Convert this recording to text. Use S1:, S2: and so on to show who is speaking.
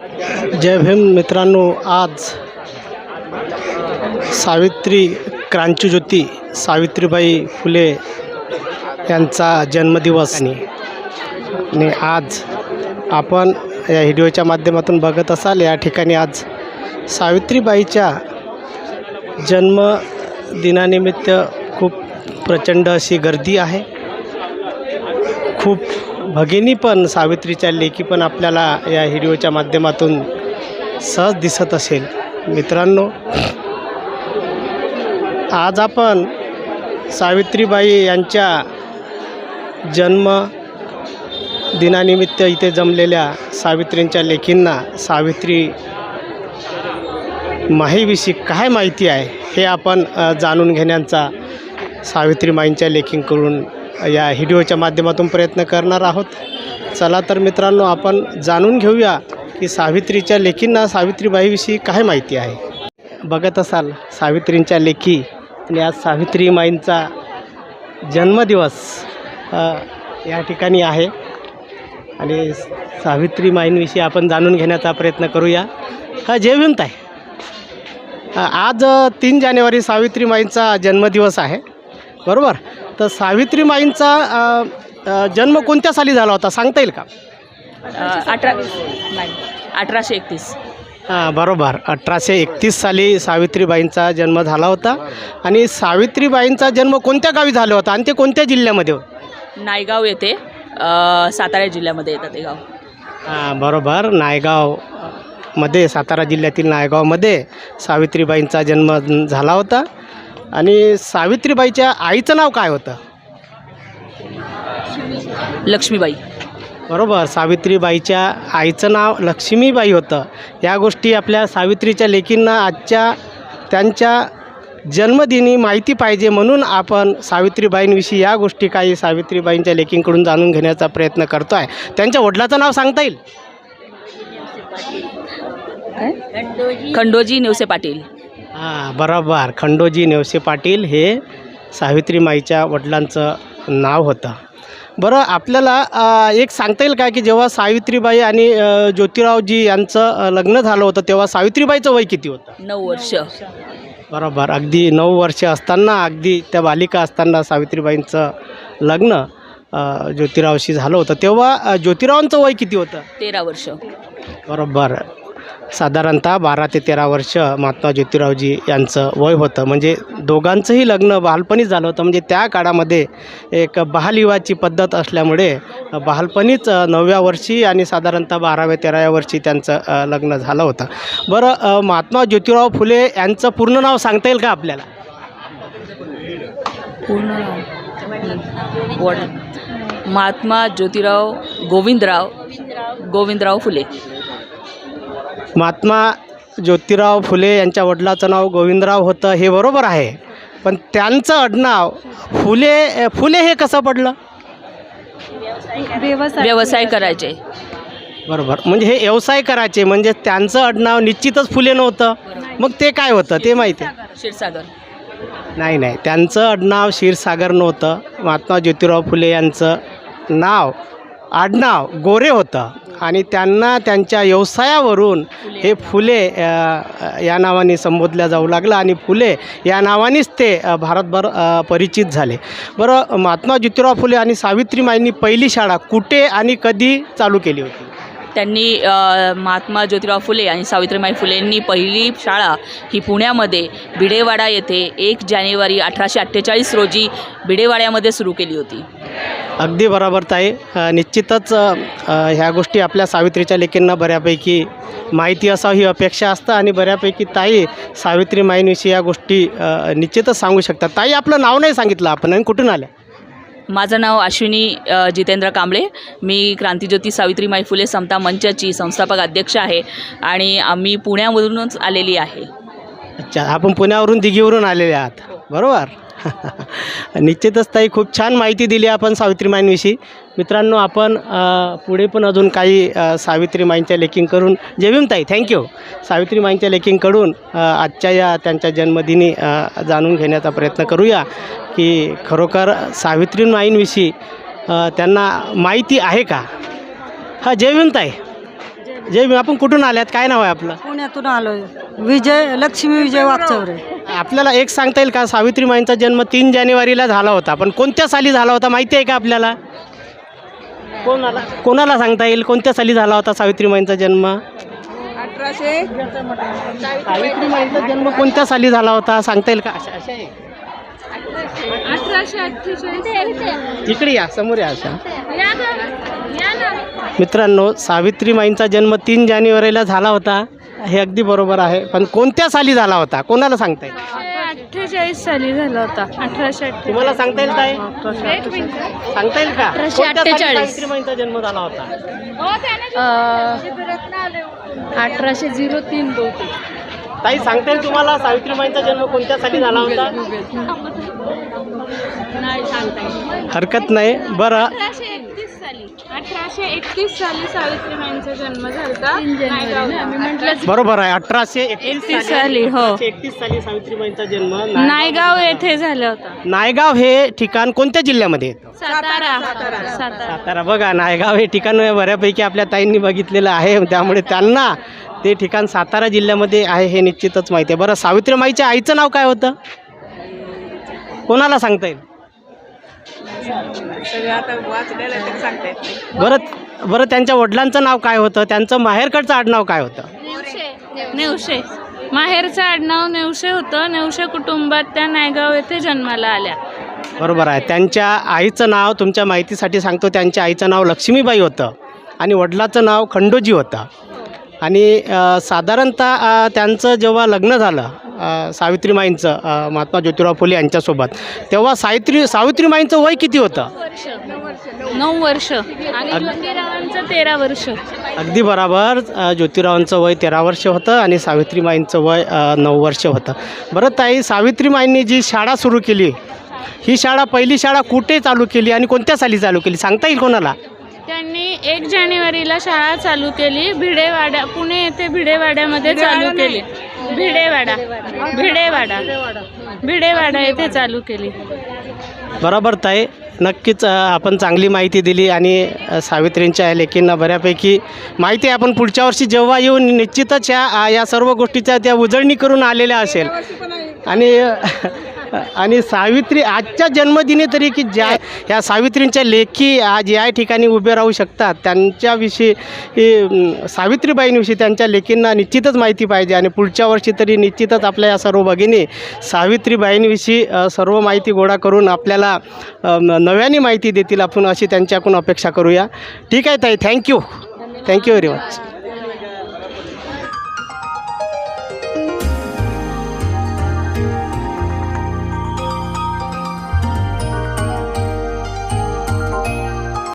S1: जय भीम मित्रांनो आज सावित्री क्रांतीज्योती सावित्रीबाई फुले यांचा जन्मदिवस. आणि आणि आज आपण या व्हिडिओच्या माध्यमातून बघत असाल या ठिकाणी आज सावित्रीबाईच्या जन्मदिनानिमित्त खूप प्रचंड अशी गर्दी आहे. खूप भगिनी पण सावित्रीच्या लेखी पण आपल्याला या व्हिडिओच्या माध्यमातून सहज दिसत असेल. मित्रांनो आज आपण सावित्रीबाई यांच्या जन्म दिनानिमित्त इथे जमलेल्या सावित्रींच्या लेखींना सावित्री माहीविषयी काय माहिती आहे हे आपण जाणून घेण्याचा सावित्रीमाईंच्या लेखींकडून या व्हिडिओच्या माध्यमातून प्रयत्न करणार आहोत. चला तर मित्रांनो आपण जाणून घेऊया की सावित्रीच्या लेखींना सावित्रीबाईविषयी काय माहिती आहे. बघत असाल सावित्रींच्या लेखी आणि आज सावित्रीमाईंचा जन्मदिवस या ठिकाणी आहे. आणि सावित्रीमाईंविषयी आपण जाणून घेण्याचा प्रयत्न करूया. हा जयविंत आहे आज तीन जानेवारी सावित्रीमाईंचा जन्मदिवस आहे. बरोबर? तर सावित्रीमाईंचा जन्म कोणत्या साली झाला होता? सांगता येईल का?
S2: अठरा नाही अठराशे एकतीस.
S1: हां बरोबर. अठराशे एकतीस साली सावित्रीबाईंचा जन्म झाला होता. आणि सावित्रीबाईंचा जन्म कोणत्या गावी झाला होता? आणि ते कोणत्या जिल्ह्यामध्ये?
S2: नायगाव अ, सातारा जिल्ह्यामध्ये येतं ते गाव.
S1: हां बरोबर. नायगावमध्ये सातारा जिल्ह्यातील नायगावमध्ये सावित्रीबाईंचा जन्म झाला होता. आणि सावित्रीबाईच्या आईचं नाव काय होतं?
S2: लक्ष्मीबाई.
S1: बरोबर सावित्रीबाईच्या आईचं नाव लक्ष्मीबाई होतं. या गोष्टी आपल्या सावित्रीच्या लेकींना आजच्या त्यांच्या जन्मदिनी माहिती पाहिजे म्हणून आपण सावित्रीबाईंविषयी या गोष्टी काही सावित्रीबाईंच्या लेकींकडून जाणून घेण्याचा प्रयत्न करतो आहे त्यांच्या वडिलाचं नाव सांगता येईल?
S2: खंडोजी नेवसे पाटील.
S1: हां बरोबर. खंडोजी नेवसे पाटील हे सावित्रीमाईच्या वडिलांचं नाव होतं. बरं आपल्याला एक सांगता येईल का की जेव्हा सावित्रीबाई आणि ज्योतिरावजी यांचं लग्न झालं होतं तेव्हा सावित्रीबाईचं वय किती होतं?
S2: नऊ वर्ष.
S1: बरोबर. अगदी नऊ वर्षे असताना अगदी त्या बालिका असताना सावित्रीबाईंचं लग्न ज्योतिरावशी झालं होतं. तेव्हा ज्योतिरावांचं वय किती होतं?
S2: तेरा वर्ष.
S1: बरोबर. साधारणतः बारा ते तेरा वर्ष महात्मा ज्योतिरावजी यांचं वय होतं. म्हणजे दोघांचंही लग्न बालपणीच झालं होतं. म्हणजे त्या काळामध्ये एक बहालिवाची पद्धत असल्यामुळे बालपणीच नवव्या वर्षी आणि साधारणतः बाराव्या तेराव्या वर्षी त्यांचं लग्न झालं होतं. बरं महात्मा ज्योतिराव फुले यांचं पूर्ण नाव सांगता येईल का आपल्याला?
S2: पूर्ण महात्मा ज्योतिराव गोविंदराव गोविंदराव फुले.
S1: महात्मा ज्योतिराव फुले यांच्या वडिलाचं नाव गोविंदराव होतं हे बरोबर आहे. पण त्यांचं आडनाव फुले फुले हे कसं पडलं?
S2: व्यवसाय करायचे.
S1: बरोबर. म्हणजे हे व्यवसाय करायचे म्हणजे त्यांचं आडनाव निश्चितच फुले नव्हतं. मग ते काय होतं ते माहिती आहे?
S2: क्षीरसागर.
S1: नाही नाही. त्यांचं आडनाव क्षीरसागर नव्हतं. महात्मा ज्योतिराव फुले यांचं नाव आडनाव गोरे होतं. आणि त्यांना त्यांच्या व्यवसायावरून हे फुले या नावाने संबोधल्या जाऊ लागलं आणि फुले या नावानेच ते भारतभर परिचित झाले. बरं महात्मा ज्योतिराव फुले आणि सावित्रीमाईंनी पहिली शाळा कुठे आणि कधी चालू केली होती?
S2: त्यांनी महात्मा ज्योतिराव फुले आणि सावित्रीबाई फुलेंनी पहिली शाळा ही पुण्यामध्ये भिडेवाडा येथे एक जानेवारी अठराशे अठ्ठेचाळीस रोजी भिडेवाड्यामध्ये सुरू केली होती.
S1: अगदी बरोबर ताई. निश्चितच ह्या गोष्टी आपल्या सावित्रीच्या लेकींना बऱ्यापैकी माहिती असावी ही अपेक्षा असतं आणि बऱ्यापैकी ताई सावित्री माईंविषयी या गोष्टी निश्चितच सांगू शकतात. ताई आपलं नाव नाही सांगितलं आपण आणि कुठून आल्या?
S2: माझं नाव अश्विनी जितेंद्र कांबळे. मी क्रांतिज्योती सावित्रीमाई फुले समता मंचाची संस्थापक अध्यक्ष आहे आणि आम्ही पुण्यामधूनच आलेली आहे.
S1: अच्छा आपण पुण्यावरून दिघीवरून आलेले आहात. बरोबर. निश्चितच ताई खूप छान माहिती दिली आपण सावित्रीमाईंविषयी मित्रांनो आपण पुढे पण अजून काही अ, सावित्रीमाईंच्या करून जेवीम ताई. थँक्यू सावित्रीमाईंच्या लेखिंगकडून आजच्या या त्यांच्या जन्मदिनी जाणून घेण्याचा प्रयत्न करूया की खरोखर सावित्रीमाईंविषयी त्यांना माहिती आहे का? हां जय ताई. जय भीम आपण कुठून आल्यात? काय नाव आहे आपलं?
S3: पुण्यातून आलो विजय लक्ष्मी विजय वागचौरे
S1: आपल्याला एक सांगता येईल का? सावित्रीमाईंचा जन्म तीन जानेवारीला झाला होता. पण कोणत्या साली झाला होता माहिती आहे का आपल्याला? कोणाला कोणाला सांगता येईल? कोणत्या साली झाला होता सावित्रीमाईंचा जन्म?
S3: अठराशे
S1: सावित्रीमाईंचा जन्म कोणत्या साली झाला होता? सांगता येईल का? अशा अशा आहे. इकडे या समोर या अशा. मित्रांनो सावित्रीमाईंचा जन्म तीन जानेवारीला झाला होता. हे अगदी बरोबर आहे. पण कोणत्या साली झाला होता? कोणाला सांगता येईल?
S4: अठ्ठेचाळीस साली झाला होता. अठराशे
S1: तुम्हाला सांगता येईल काय सांगता येईल का?
S4: अठराशे
S1: कोणत्या साली
S4: अठ्ठेचाळीस.
S1: जन्म झाला होता?
S4: अठराशे झिरो तीन बहुतेक.
S1: ताई सांगता येईल तुम्हाला सावित्रीमाईंचा जन्म कोणत्या साली झाला होता?
S4: नाही सांगता
S1: हरकत नाही. बरं.
S4: साली. अठराशे एकतीस साली सावित्रीबाईंचा जन्म झाला मी म्हटलं
S1: बरोबर आहे अठराशे
S4: एकतीस साली हो.
S1: एकतीस साली सावित्रीबाईंचा जन्म नाय-
S4: नायगाव येथे झाला होता.
S1: नायगाव हे ठिकाण कोणत्या जिल्ह्यामध्ये येतं
S4: सातारा. सातारा.
S1: सातारा. बघा नायगाव हे ठिकाण बऱ्यापैकी आपल्या ताईंनी बघितलेलं आहे. त्यामुळे त्यांना ते ठिकाण सातारा जिल्ह्यामध्ये आहे हे निश्चितच माहिती आहे. बरं सावित्रीमाईच्या आईचं नाव काय होतं? कोणाला सांगता येईल? बरं बरं त्यांच्या वडिलांचं नाव काय होतं? त्यांचं माहेरकडचं आडनाव काय होतं?
S4: नेवशे. माहेरचं आडनाव नेवशे होतं. नेवशे कुटुंबात त्या नायगाव येथे जन्माला आल्या.
S1: बरोबर आहे. त्यांच्या आईचं नाव तुमच्या माहितीसाठी सांगतो. त्यांच्या आईचं नाव लक्ष्मीबाई होतं आणि वडिलाचं नाव खंडोजी होतं. आणि अ, साधारणतः अ, त्यांचं जेव्हा लग्न झालं सावित्रीमाईंचं महात्मा ज्योतिराव फुले यांच्यासोबत. तेव्हा सावित्री सावित्रीमाईंचं वय किती होतं?
S4: नऊ वर्ष. आणि ज्योतिरावांचं तेरा वर्ष.
S1: अगदी बराबर. ज्योतिरावांचं वय तेरा वर्ष होतं आणि सावित्रीमाईंचं वय नऊ वर्ष होतं. बरं ताई सावित्रीमाईंनी जी शाळा सुरू केली ही शाळा पहिली शाळा कुठे चालू केली आणि कोणत्या साली चालू केली? सांगता येईल कोणाला?
S4: त्यांनी एक जानेवारीला शाळा चालू केली भिडेवाडा पुणे येथे भिडेवाड्यामध्ये चालू केली. भिडेवाडा. भिडेवाडा. भिडेवाडा येथे चालू केली.
S1: बरोबर ताई नक्कीच आपण चांगली माहिती दिली आणि सावित्रींच्या या लेखींना बऱ्यापैकी माहिती आहे. आपण पुढच्या वर्षी जेव्हा येऊन निश्चितच या या सर्व गोष्टीच्या त्या उजळणी करून आलेल्या असेल. आणि आणि सावित्री आजच्या जन्मदिनी तरी की ज्या ह्या सावित्रींच्या लेखी आज या ठिकाणी उभे राहू शकतात त्यांच्याविषयी सावित्रीबाईंविषयी त्यांच्या लेखींना निश्चितच माहिती पाहिजे आणि पुढच्या वर्षी तरी निश्चितच आपल्या या सर्व भगिनी सावित्रीबाईंविषयी सर्व माहिती गोळा करून आपल्याला नव्याने माहिती देतील आपण अशी त्यांच्याकडून अपेक्षा करूया. ठीक आहे ताई थँक्यू. Thank you very much.